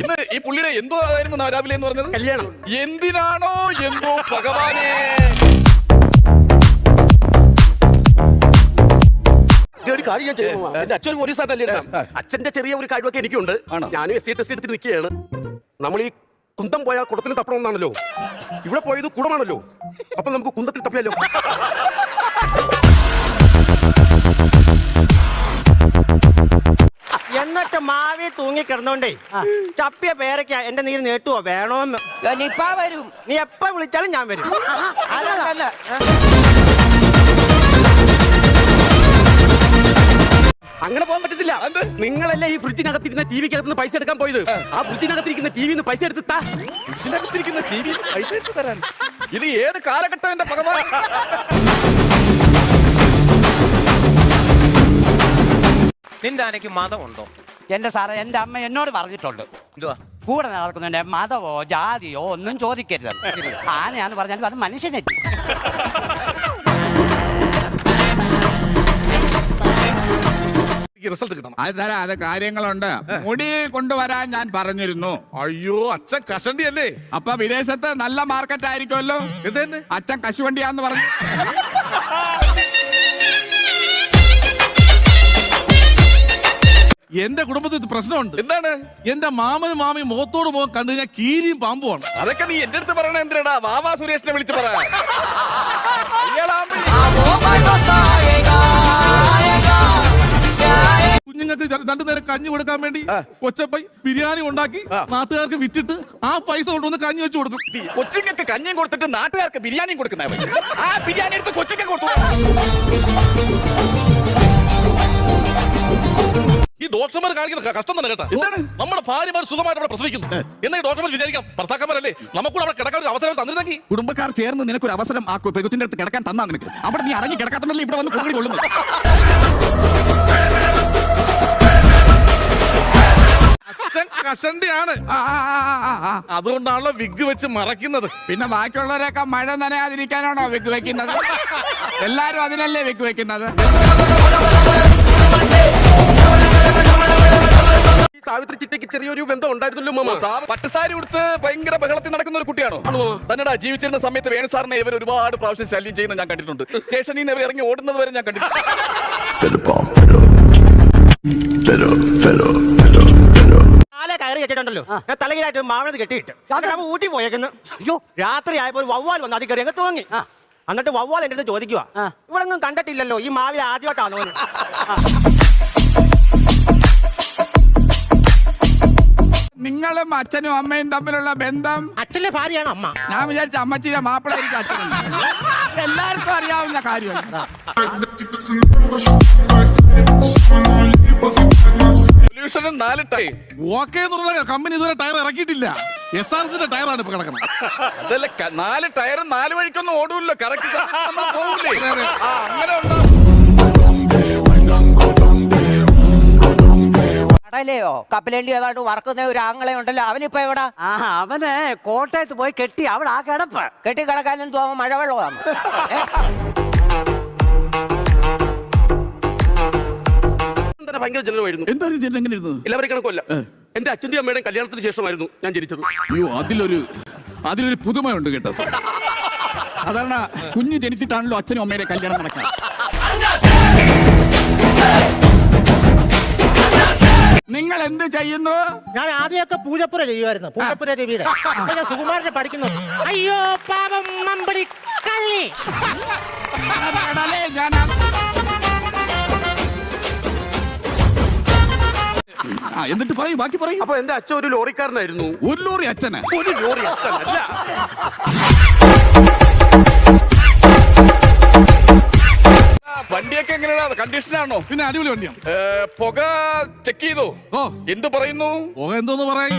ഇന്ന് ഈ പുള്ളിയുടെ എന്തോ ആയിരുന്നു രാവിലെ എന്ന് പറഞ്ഞത്? കല്യാണം. എന്തിനാണോ എന്തോ ഭഗവാനെ? ഒരു കാര്യം ഞാൻ ചെയ്യുമോ എന്റെ അച്ഛൻ ഒരു പോലീസായിട്ടല്ലേ അച്ഛന്റെ ചെറിയ ഒരു കഴിവൊക്കെ എനിക്കുണ്ട്? ഞാനും എസ് സി ടെസ്റ്റ് എടുത്തിട്ട് നിൽക്കുകയാണ്. നമ്മൾ ഈ കുന്തം പോയാൽ കുടത്തിൽ തപ്പണമെന്നാണല്ലോ. ഇവിടെ പോയത് കുടമാണല്ലോ. അപ്പൊ നമുക്ക് കുന്തത്തിൽ തപ്പിയല്ലോ എന്നിട്ട് മാവി തൂങ്ങി കിടന്നോണ്ടേ ചപ്പിയ പേരക്ക എന്റെ നീര് നീട്ടുവോ? വേണോന്ന്. വരും. നീ എപ്പ വിളിച്ചാലും ഞാൻ വരും. അതല്ല അങ്ങനെ പോകാൻ പറ്റത്തില്ല. നിങ്ങളല്ലേ ഈ ഫ്രിഡ്ജിനകത്തിരുന്ന ടി വിക്കകത്ത് പൈസ എടുക്കാൻ പോയത്? ആ. ഫ്രിഡ്ജിനകത്തിരിക്കുന്ന ടി വിന്ന് പൈസ എടുത്ത് ഫ്രിഡ്ജിനകത്തിരിക്കുന്ന ടി വി പൈസ എടുത്ത് തരാൻ. ഇത് ഏത് കാലഘട്ടം എന്റെ ഭഗവാൻ നിന്റെ ആനയ്ക്ക് മതമുണ്ടോ? എന്റെ സാറേ എന്റെ അമ്മ എന്നോട് പറഞ്ഞിട്ടുണ്ട്. എന്തുവാ? കൂടെ നടക്കുന്നതിന്റെ മതമോ ജാതിയോ ഒന്നും ചോദിക്കരുത്. ആനയാന്ന് പറഞ്ഞാലും അത് മനുഷ്യനെ റിസൾട്ട് കിട്ടണം. അത് തരാം അത് കാര്യങ്ങളുണ്ട്. മുടി കൊണ്ടുവരാൻ ഞാൻ പറഞ്ഞിരുന്നു. അയ്യോ അച്ഛൻ കഷണ്ടി അല്ലേ അപ്പൊ വിദേശത്ത് നല്ല മാർക്കറ്റ് ആയിരിക്കുമല്ലോ. എന്തെന്നെ? അച്ഛൻ കശുവണ്ടിയാന്ന് പറഞ്ഞു. എന്റെ കുടുംബത്തിൽ പ്രശ്നമുണ്ട്. എന്താണ്? എന്റെ മാമനും മാമി മുഖത്തോട് മുഖം കണ്ടു കഴിഞ്ഞാൽ കീരിയും പാമ്പുമാണ്. അതൊക്കെ നീ എന്റെ അടുത്ത് പറയണ എന്തിനാടാ? വാവാ സുരേഷിനെ വിളിച്ച് പറ. കുഞ്ഞുങ്ങൾക്ക് ര- രണ്ടു നേരം കഞ്ഞി കൊടുക്കാൻ വേണ്ടി കൊച്ചപ്പൈ ബിരിയാണി ഉണ്ടാക്കി നാട്ടുകാർക്ക് വിറ്റിട്ട് ആ പൈസ കൊണ്ടുവന്ന് കഞ്ഞി വെച്ച് കൊടുത്തു. കൊച്ചുങ്ങൾക്ക് കഞ്ഞിയും കൊടുത്തിട്ട് നാട്ടുകാർക്ക് ബിരിയാണിയും കൊടുക്കുന്ന ആ ബിരിയാണി എടുത്ത് കൊച്ചുക്കെ കൊടുത്തു. ഈ ഡോക്ടർമാർ കാണിക്കുന്ന കഷ്ടം തന്നെ കേട്ടാ. എന്താണ്? നമ്മുടെ ഭാര്യമാർ സുഖമായിട്ട് അവിടെ പ്രസവിക്കുന്നു. എന്നാൽ ഡോക്ടർമാർ വിചാരിക്കാം ഭർത്താക്കന്മാരല്ലേ നമുക്കൂടെ അവിടെ കിടക്കാൻ ഒരു അവസരം തന്നിരുന്നെങ്കിൽ? കുടുംബക്കാർ ചേർന്ന് നിനക്ക് ഒരു അവസരം ആ പെരുത്തിന്റെ അടുത്ത് കിടക്കാൻ തന്നാ നിനക്ക്. അവിടെ നീ അടങ്ങി കിടക്കാത്തല്ലേ ഇവിടെ വന്ന് കൊള്ളി കൊള്ളുന്നു കഷണ്ടിയാണ്. ആ, ആ, ആ, ആ, ആ. അതുകൊണ്ടാണല്ലോ വിഗ് വെച്ച് മറയ്ക്കുന്നത്. പിന്നെ ബാക്കിയുള്ളവരൊക്കെ മഴ നനയാതിരിക്കാനാണോ വിഗ് വെക്കുന്നത്? എല്ലാരും അതിനല്ലേ വിഗ് വെക്കുന്നത്? സാവിത്രി ചിറ്റയ്ക്ക് ചെറിയൊരു ബന്ധം ഉണ്ടായിരുന്നല്ലോ മാമ പട്ടുസാരി ഉടുത്ത് ഭയങ്കര ബഹളത്തിൽ നടക്കുന്ന ഒരു കുട്ടിയാണോ? തന്നെടാ ജീവിച്ചിരുന്ന സമയത്ത് വേണു സാറിനെ ഇവർ ഒരുപാട് പ്രാവശ്യം ശല്യം ചെയ്യുന്ന ഞാൻ കണ്ടിട്ടുണ്ട്. സ്റ്റേഷനിൽ നിന്ന് ഇവർ ഇറങ്ങി ഓടുന്നത് വരെ ഞാൻ കണ്ടിട്ടുണ്ട്. ഞാൻ തലകിലായിട്ട് മാവണത് കെട്ടിയിട്ട്. അവൻ ഊട്ടി പോയേക്കുന്നു. അയ്യോ. രാത്രി ആയപ്പോൾ വവ്വാൽ വന്നു. അതി കയറി അങ്ങ് തൂങ്ങി. എന്നിട്ട് വവ്വാൽ എന്റെ അടുത്ത് ചോദിക്കുക ഇവിടെ ഒന്നും കണ്ടിട്ടില്ലല്ലോ ഈ മാവിൽ ആദ്യമായിട്ടാണോ എന്ന്. നിങ്ങളും അച്ഛനും അമ്മയും തമ്മിലുള്ള ബന്ധം? അച്ഛന്റെ ഭാര്യയാണ് അമ്മ. ഞാൻ വിചാരിച്ച അമ്മച്ചിയുടെ മാപ്പിളായിരിക്കും അച്ഛൻ. എല്ലാവർക്കും അറിയാവുന്ന കാര്യമാണ് സൊല്യൂഷനും നാല് ടൈ. ഓക്കെ എന്ന് പറഞ്ഞ കമ്പനി ഇതുവരെ ടയർ ഇറക്കിയിട്ടില്ല. എസ് ആർ സിന്റെ ടയറാണ് ഇപ്പൊ കിടക്കുന്നത് അതല്ല ക- നാല് ടയറും നാല് വഴിക്കൊന്നും ഓടൂല്ലോ കറക്റ്റ് പോകൂലേ ആ അങ്ങനെ കടലയോ? കപ്പലണ്ടി ഏതാണ്ട് വറക്കുന്ന ഒരു ആങ്ങളെ ഉണ്ടല്ലോ. അവനിപ്പോ എവിടാ? ആ അവന് കോട്ടയത്ത് പോയി കെട്ടി. അവിടെ ആ കിടപ്പ്. കെട്ടി കിടക്കാനും തോന്നുന്നു മഴവെള്ളമാണ് ഭയങ്കര ജനനമായിരുന്നു. എന്താ എങ്ങനെ ഇരുന്നത്? എല്ലാവരും കണക്കല്ല എന്റെ അച്ഛന്റെയും അമ്മയുടെ കല്യാണത്തിന് ശേഷമായിരുന്നു ഞാൻ ജനിച്ചത്. അയ്യോ അതിലൊരു അതിലൊരു പുതുമയുണ്ട് കേട്ടോ സാധാരണ കുഞ്ഞ് ജനിച്ചിട്ടാണല്ലോ അച്ഛനും അമ്മയുടെ കല്യാണം നടക്കുക നിങ്ങൾ എന്ത് ചെയ്യുന്നു? ഞാൻ ആദ്യമൊക്കെ പൂജപ്പുര ചെയ്യുമായിരുന്നു. പൂജപ്പുര രവിയുടെ അപ്പൊ ഞാൻ സുകുമാരനെ പഠിക്കുന്നു. അയ്യോ പാപം മമ്പടി കള്ളി. അതാണല്ലേ ഞാൻ ആ- ആ എന്നിട്ട് പറയൂ ബാക്കി പറയൂ. അപ്പൊ എന്റെ അച്ഛൻ ഒരു ലോറിക്കാരനായിരുന്നു. ഒരു ലോറി അച്ഛന്. ഒരു ലോറി അച്ഛനല്ല. അല്ല വണ്ടിയൊക്കെ എങ്ങനെയാ? കണ്ടീഷനാണോ പിന്നെ അടിപൊളി വണ്ടിയാണ് ഏ, പുക ചെക്ക് ചെയ്തോ? ഓ. എന്തു പറയുന്നു? പുക എന്തോന്ന് പറയും